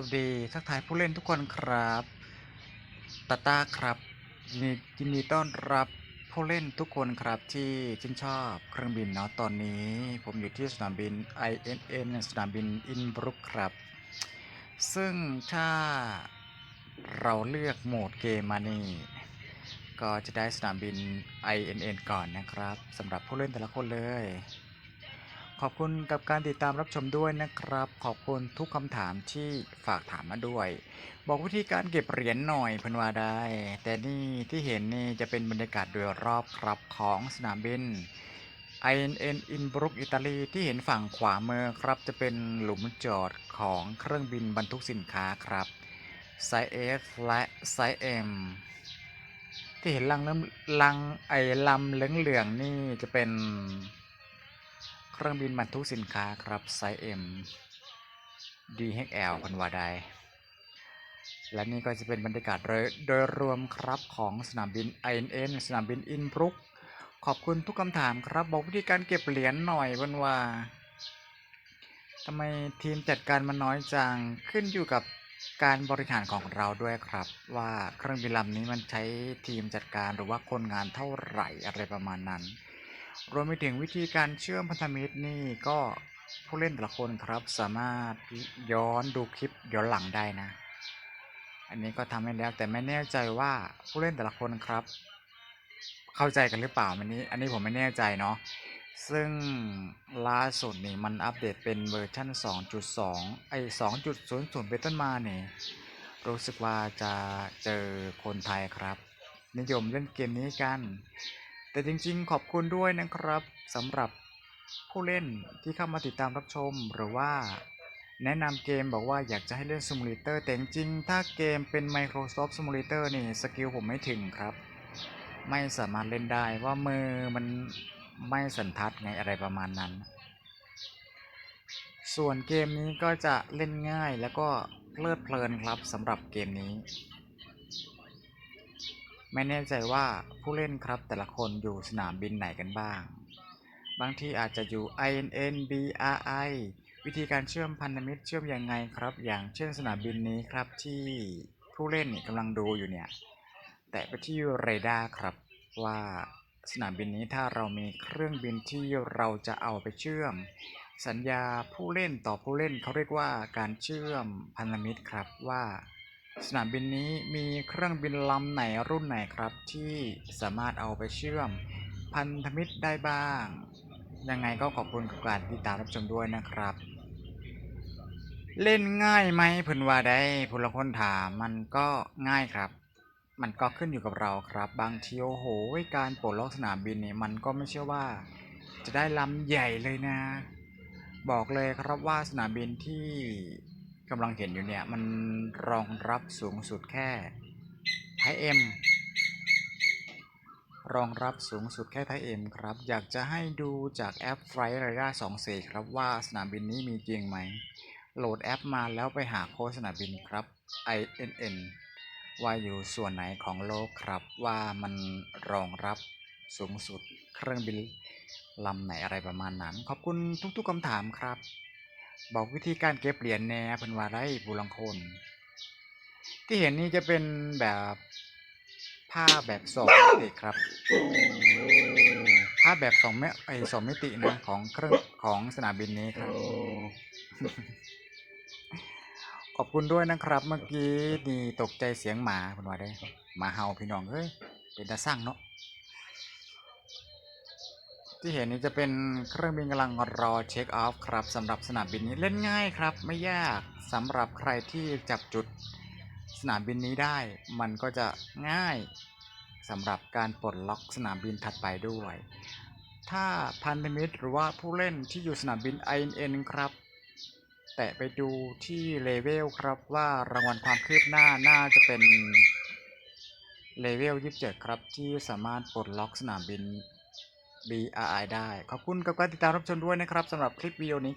สวัสดีทักทายผู้เล่นทุกคนครับตาตาครับยินดียินดีต้อนรับผู้เล่นทุกคนครับที่ชื่นชอบเครื่องบินเนาะตอนนี้ ผมอยู่ที่สนามบิน INN สนามบินอินบรุกครับ ซึ่งถ้าเราเลือกโหมดเกมมานี่ ก็จะได้สนามบิน INN ก่อนนะครับสำหรับผู้เล่นแต่ละคนเลย ขอบคุณกับการติดตามรับชมด้วยนะครับ ขอบคุณทุกคำถามที่ฝากถามมาด้วย บอกวิธีการเก็บเหรียญหน่อยพันว่าได้ แต่นี่ที่เห็นนี่จะเป็นบรรยากาศโดยรอบครับของสนามบิน INN อินบรุกอิตาลีที่เห็นฝั่งขวามือครับจะเป็นหลุมจอดของเครื่องบินบรรทุกสินค้าครับไซส์ S และไซส์ M ที่เห็นลังเริ่มลังไอลำเหลืองๆนี่จะเป็น เครื่องบินบรรทุกสินค้าครับไซส์ M DHL พันวาไดและนี่ก็จะเป็นบรรยากาศโดยโดยรวมครับของสนามบิน INN สนามบินอินบรุก ขอบคุณทุกคำถามครับ บอกวิธีการเก็บเหรียญหน่อยวันว่าทำไมทีมจัดการมันน้อยจังขึ้นอยู่กับการบริหารของเราด้วยครับ ว่าเครื่องบินลำนี้มันใช้ทีมจัดการหรือว่าคนงานเท่าไหร่อะไรประมาณนั้น รวมไปถึงวิธีการเชื่อมพันธมิตรนี่ก็ผู้เล่นแต่ละคนครับสามารถย้อนดูคลิปย้อนหลังได้นะ อันนี้ก็ทำให้แล้วแต่ไม่แน่ใจว่าผู้เล่นแต่ละคนครับ เข้าใจกันหรือเปล่าอันนี้ อันนี้ผมไม่แน่ใจเนาะซึ่งล่าสุดนี่มันอัปเดตเป็นเวอร์ชัน2.2 ไอ้2.00 เป็นต้นมาเนี่ยรู้สึกว่าจะเจอคนไทยครับ นิยมเล่นเกมนี้กัน แต่จริงๆ ขอบคุณด้วยนะครับสำหรับผู้เล่นที่เข้ามาติดตามรับชมหรือว่าแนะนำเกมบอกว่าอยากจะให้เล่นซิมูเลเตอร์แต่จริงถ้าเกมเป็น Microsoft Simulator นี่สกิลผมไม่ถึงครับ ไม่สามารถเล่นได้ว่ามือมันไม่สันทัดไงอะไรประมาณนั้น ส่วนเกมนี้ก็จะเล่นง่ายแล้วก็เพลิดเพลินครับสำหรับเกมนี้ ไม่แน่ใจว่าผู้เล่นครับแต่ละคนอยู่สนามบินไหนกันบ้าง บางทีอาจจะอยู่ INN BRI วิธีการเชื่อมพันธมิตรเชื่อมยังไงครับ อย่างเช่นสนามบินนี้ครับที่ผู้เล่นกำลังดูอยู่เนี่ย แตะไปที่เรดาร์ครับว่าสนามบินนี้ถ้าเรามีเครื่องบินที่เราจะเอาไปเชื่อม สัญญาผู้เล่นต่อผู้เล่นเขาเรียกว่าการเชื่อมพันธมิตรครับว่า สนามบินนี้มีเครื่องบินลำไหนรุ่นไหนครับ ที่สามารถเอาไปเชื่อมพันธมิตรได้บ้าง ยังไงก็ขอบคุณกับการติดตามรับชมด้วยนะครับ เล่นง่ายไหมเพิ่นว่าได้พลคนถามมันก็ง่ายครับ มันก็ขึ้นอยู่กับเราครับ บางทีโอ้โหการปลดล็อกสนามบินนี่มันก็ไม่ใช่ว่า จะได้ลำใหญ่เลยนะ บอกเลยครับว่าสนามบินที่ กำลังเห็นอยู่เนี่ย มันรองรับสูงสุดแค่ไทเอ็มรองรับสูงสุดแค่ไทเอ็มครับ อยากจะให้ดูจากแอป Flight Radar 2 4 ครับว่าสนามบินนี้มีจริงไหม โหลดแอปมาแล้วไปหาโค้ดสนามบินครับ INN ว่าอยู่ส่วนไหนของโลกครับว่ามันรองรับสูงสุดเครื่องบินลำไหนอะไรประมาณนั้น ขอบคุณทุกๆคำถามครับ บอกวิธีการเก็บเหรียญแน่เพิ่นว่าได้บุรังคน ที่เห็นนี่จะเป็นแบบผ้าแบบสองมิติครับ ผ้าแบบสองเมไอสองมิตินะของเครื่องของสนามบินนี้ครับ ขอบคุณด้วยนะครับ เมื่อกี้นี่ตกใจเสียงหมาคุณว่าได้หมาเห่าพี่น้องเฮ้ยเป็นตาสร้างเนาะ ที่เห็นนี้จะเป็นเครื่องบินกำลังรอเช็คออฟครับสำหรับสนามบินนี้เล่นง่ายครับ ไม่ยากสำหรับใครที่จับจุดสนามบินนี้ได้ มันก็จะง่ายสำหรับการปลดล็อกสนามบินถัดไปด้วย ถ้าพันธมิตรหรือว่าผู้เล่นที่อยู่สนามบิน INN ครับ แตะไปดูที่เลเวลครับว่ารางวัลความคืบหน้าน่าจะเป็นเลเวล 27 ครับที่สามารถปลดล็อกสนามบิน BRI ได้ ขอบคุณกับการติดตามรับชมด้วยนะครับสำหรับคลิปวิดีโอนี้